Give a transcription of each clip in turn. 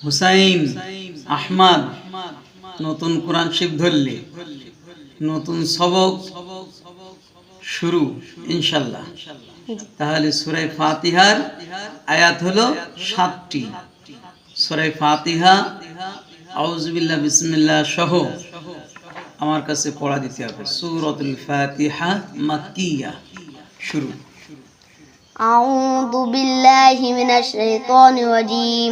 হুসাইন আহমদ নতুন কোরআন শিব ধরলে নতুন সবক শুরু ইনশাল্লাহ তাহলে সুরাই ফাতিহার আয়াত হলো সাতটি সুরাই ফাতিহা আউজবিল্লাহ বিসমিল্লাহ সহ আমার কাছে পড়া দিতে হবে সুরতুল ফাতিহা মাক্কিয়া শুরু أعوذ بالله من الشيطان الرجيم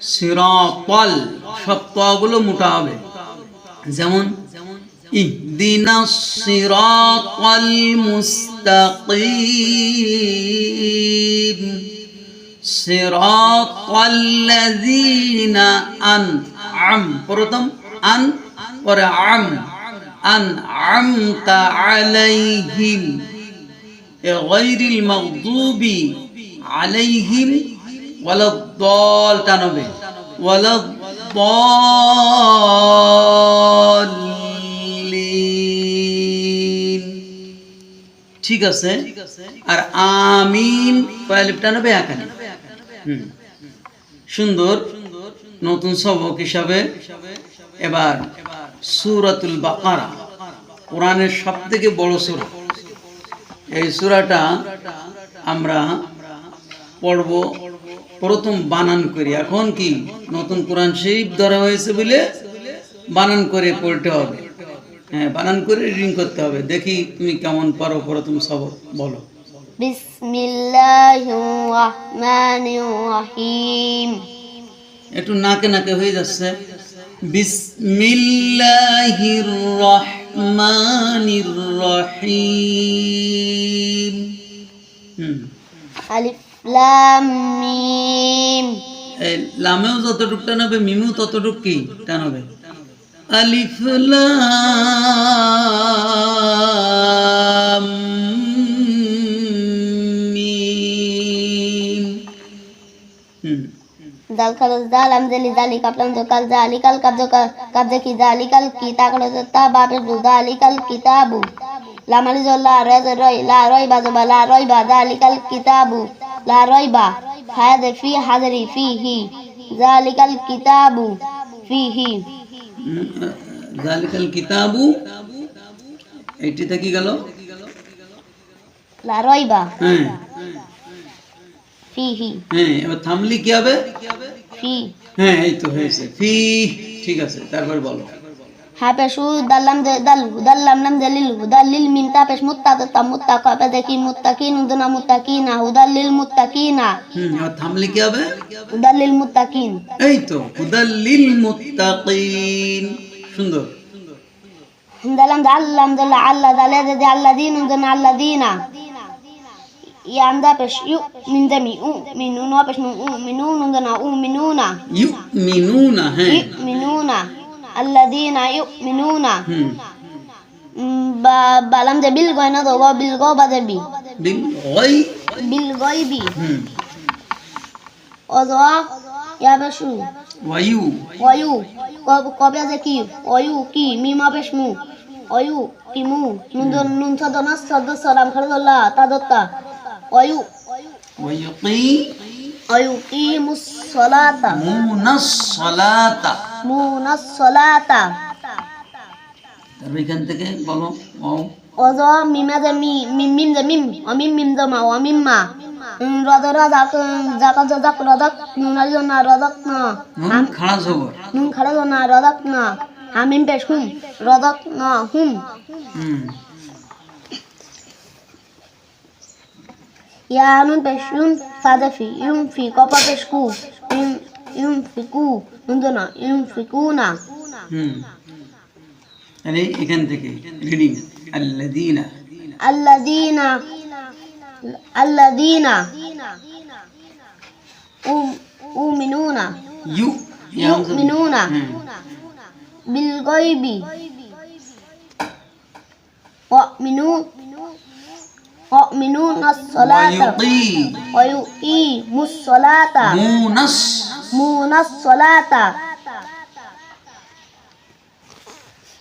সিরপল সব পগুলো মোটা হবে। যেমন, ইহদিনা সিরাতাল মুস্তাকিম। সিরাতাল লাযিনা আন আম প্রথম, আন, পরে আম। আন আমতা আলাইহিম গায়রিল মাগদুবি আলাইহিম। টানবে ঠিক আছে? আর আমিন টানবে এখানে সুন্দর। নতুন সবক হিসাবে এবার সুরাতুল বাকারা। কোরআনের সব থেকে বড় সুরা। এই সুরাটা আমরা পর্ব প্রথম বানান করি। এখন কি? নতুন কোরআন শরীফ ধরা হয়েছে বলে বানান করে পড়তে হবে। হ্যাঁ বানান করে রিডিং করতে হবে। দেখি তুমি কেমন পারো প্রথম সব বলো। একটু নাকে নাকে হয়ে যাচ্ছে। বিসমিল্লাহির রহমানির রহিম আলিফ লাম মিম। লামেও যতটুক টান হবে মিমেও ততটুক কি টান হবে আলিফ লাম দাল খালস দাল আমজেলি জালি কাপলাম তো কাল জালি কাল কাবজ কাবজে কি জালি কাল কি তা কালো তা বাপের দু জালি কাল কিতাবু লামালি জল্লা রয় রয় লা রয় বাজবা লা রয় বা জালি কিতাবু ba ha de fi hadri fihi zalikal kitabu fihi জালিকাল কিতাবু এইটিতে কি গেল roi ba হ্যাঁ fihi হ্যাঁ এবার থামলি কি হবে fi হ্যাঁ এই তো হয়েছে ফি ঠিক আছে তারপর বলো ha pe shu dalam de dal dalam nam dalil dalil min ta pe mutta ta mutta ka pe de ki muttaqin undana muttaqina hudalil muttaqina হুম এবার থামলি কি হবে hudalil muttaqin এই তো হুদাল্লিল মুত্তাকিন সুন্দর dalam dalam dalla alla dalla de alladin undana alladina ya anda pe yu min de mi u minuna pe nu u Minuna ইউমিনুনা হ্যাঁ Mm, de bil goina do go bil go ba de bi বিল গই goibi hmm ozo ya be shu ওয়ায়ু oyu ko- kobya de ki oyu ki mi ma be shmu oyu ki mu nun don nun sa dona sa do সালাতা। তারপর এখান থেকে বলো ও ozo mima de mi mim mim de mim o mim mim de ma o mim ma রদ রাজাক জাকা জাক রদক নুনালি না রদক না নুন খাড়া জবর নুন খাড়া না রদক না। হামিম পেশ হুম। রদক না হুম। হুম। ইয়া নুন পেশ ইউন ফাদাফি ইউন ফি কপা পেশ কু। ইউন ইউন ফি কু। নুন না ইউন ফি কু না হুম তাহলে এখান থেকে রিডিং আল্লাযীনা আল্লাযীনা আল্লাযীনা উম উমিনুনা ইউ ইউমিনুনা হুম بالغيب ويؤمنون ويؤمنون الصلاة ويقيم ويقيم الصلاة মুনাস مون الصلاة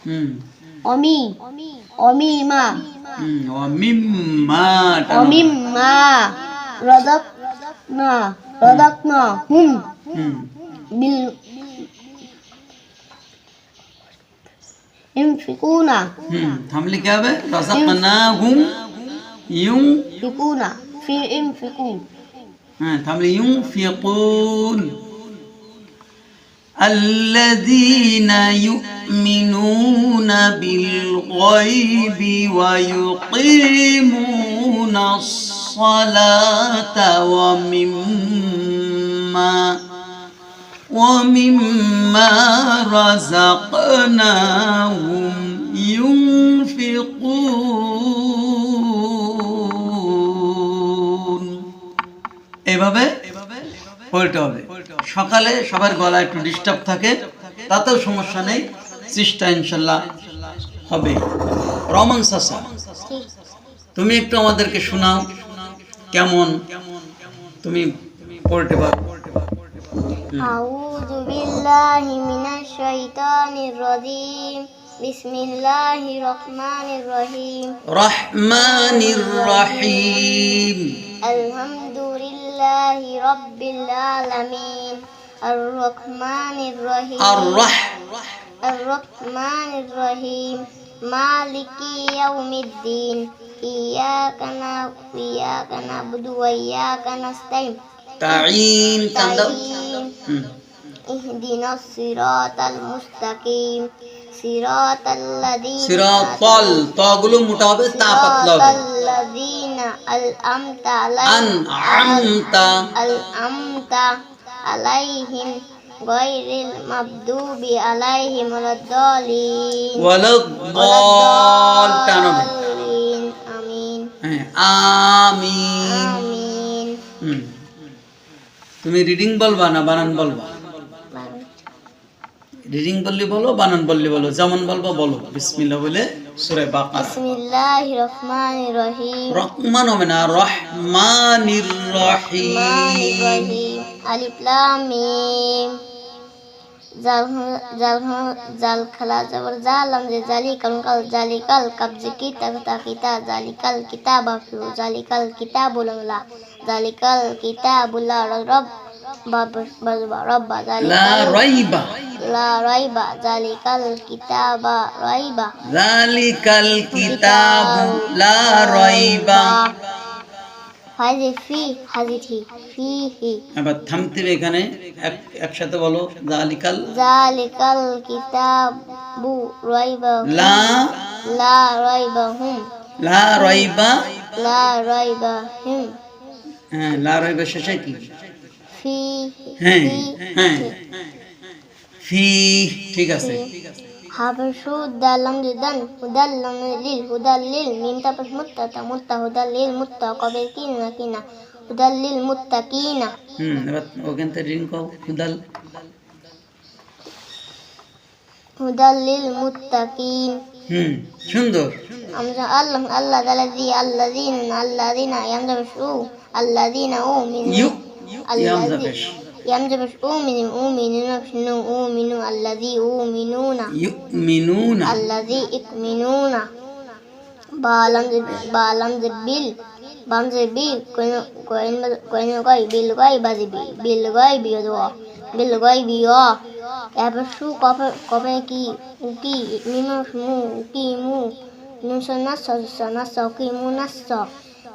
হুম ومي وميما হুম ومما টানো। ومما رزقنا رزقناهم হুম بال ينفقون হুম থামলে কি হবে রাজাকনাহুম ইউং ينفقون في ينفقون হ্যাঁ থামলে ইউনফিকুন الذين يؤمنون بالغيب ويقيمون الصلاة ومما ومما رزقناهم ينفقون এভাবে পড়তে হবে সকালে সবার গলা একটু ডিস্টার্ব থাকে তাতেও সমস্যা নেই চেষ্টা ইনশাল্লাহ হবে রমন সাসা তুমি একটু আমাদেরকে শোনাও কেমন তুমি পড়তে পারো أعوذ بالله من الشيطان الرجيم بسم الله الرحمن الرحيم রহমানির রহিম الحمد لله رب العالمين. الرحمن الرحيم. الرح الرحمن الرحيم. مالك يوم الدين. إياك نعبد وإياك نعبد وإياك نستعين. تعين تعين. اهدنا الصراط المستقيم. صراط الذين صراط الذين الذين أنعمت আন عليهم আমতা أنعمت عليهم غير المغضوب عليهم ولا الضالين ওয়ালাদ দল টানো الضالين آمين হ্যাঁ আমিন آمين হুম। তুমি রিডিং বলবা না বানান বলবা রিডিং বললে বলো বানান বললে বলো যেমন বলব বলো। বিসমিল্লাহ বলে সূরা রহমান হবে না রহমানির জালিকাল কাল জালিকাল জালিকাল কিতাব জালিকাল কিতাবুল আলা জালিকাল কিতাবুল রব। বাব বাব রব জালি লা রাইবা লা রাইবা জালি কাল কিতাবা রাইবা যালিকাল কিতাবু লা রাইবা হাজি ফি হাজি থি ফি হি এবার থামতে হবে এখানে এক একসাথে বলো যালিকাল জালিকাল কিতাবু রাইবা লা লা রাইবা হুম লা রাইবা লা রাইবা হুম হ্যাঁ লা রাইবা শেষে কি ফি হ্যাঁ ফি হ্যাঁ ফি ঠিক আছে। হাবশু দালাম দিদান হুদাল্লাম লিল হুদাল্লিল মিম তাপস মুত্তা মুত্তা হুদাল্লিল মুত্তা কবে কিনা কিনা হুদাল্লিল মুত্তাকিনা হুম এবার ওখান থেকে রিং কও খুদাল হুদাল্লিল মুত্তাকিন হুম সুন্দর। আমরা আল্লাহ আল্লাহ তালাজি আল্লাযিন আল্লাযিনা ইয়ামজাবশু আল্লাযিনা উমিনু ইউ ينزفش ينزفش أؤمن أؤمنون بشنو أؤمن. الذي أؤمنون يؤمنون. الذي يؤمنون. بالانزب بال بانزب بي كوين غاي بالغايب بالغايب يدعو بالغايب يا. يبشو كوبر كوبر كي وكي ميمو شمو وكي مو. نسو نسو نسو كي مو نسو.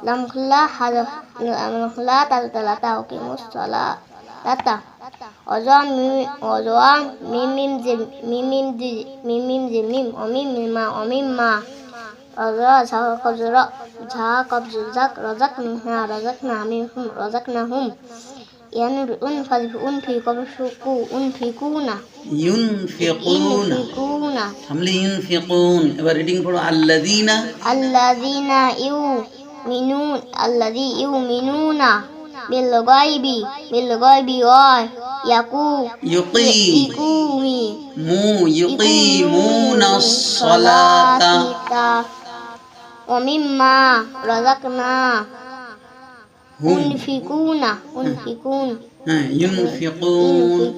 উকি মু নুসনা সনা সকি মু নাস লাম খুলা হাজা লাম খুলা তাল তালা তা উকি মুসলা তাতা অজা মিম অজা মিম মিম যে মিম মিম যে মিম মিম যে মিম অমিম মিমা অমিম মা অজা ঝা কবজরা ঝা কবজ জাক রজাক না রজাক না মিম হুম রজাক না হুম ইয়ান উন ফাজ উন ফি কবশু উন ফি কুনা ইউনফিকুনা ইনফিকুনা থামলে ইউনফিকুন এবার রিডিং পড়ো আল্লাযিনা الذين يؤمنون الذي يؤمنون بالغيب بالغيب يقيمون يقيمون الصلاة. ومما رزقنا. ينفقون ينفقون. ينفقون.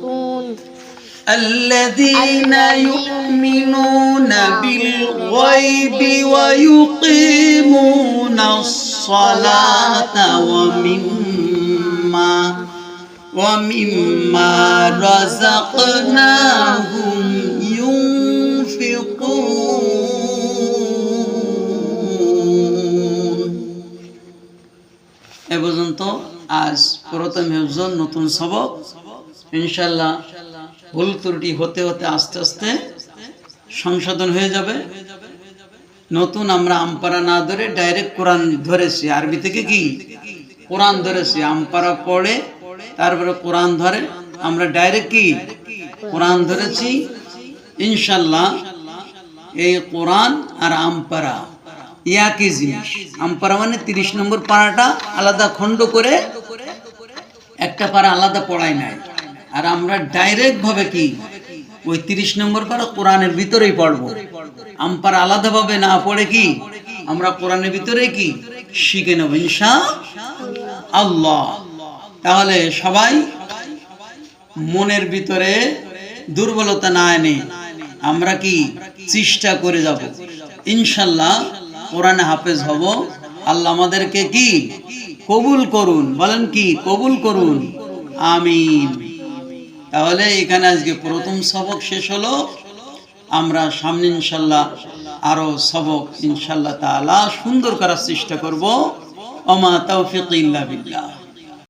الذين يؤمنون بالغيب ويقيمون الصلاة ومما ومما رزقناهم ينفقون এ পর্যন্ত আজ প্রথম হেফজন নতুন সবক ইনশাল্লাহ ভুল ত্রুটি হতে হতে আস্তে আস্তে সংশোধন হয়ে যাবে। নতুন আমরা আমপারা না ধরে ডাইরেক্ট কোরআন ধরেছি। আরবি থেকে কি? কোরআন ধরেছি। আমপারা পড়ে তারপরে কোরআন ধরে। আমরা ডাইরেক্ট কি? কোরআন ধরেছি। ইনশাল্লাহ এই কোরআন আর আমপারা একই জিনিস। আমপারা মানে তিরিশ নম্বর পাড়াটা আলাদা খণ্ড করে একটা পারা আলাদা পড়ায় নাই। আর আমরা ডাইরেক্ট ভাবে কি? ওই তিরিশ নম্বর পারা কোরআনের ভিতরেই পড়ব। আমপারা আলাদা ভাবে না পড়ে কি? আমরা কোরআনের ভিতরে কি? শিখে নেব, ইনশা আল্লাহ। তাহলে সবাই মনের ভিতরে দুর্বলতা না এনে আমরা কি চেষ্টা করে যাব। ইনশাল্লাহ কোরআনে হাফেজ হব। আল্লাহ আমাদেরকে কি? কবুল করুন। বলেন কি? কবুল করুন। আমিন। তাহলে এখানে আজকে প্রথম সবক শেষ হলো। আমরা সামনে ইনশাল্লাহ আরও সবক ইনশাল্লাহ তালা সুন্দর করার চেষ্টা করব। অমা তৌফিক ইল্লা বিল্লাহ।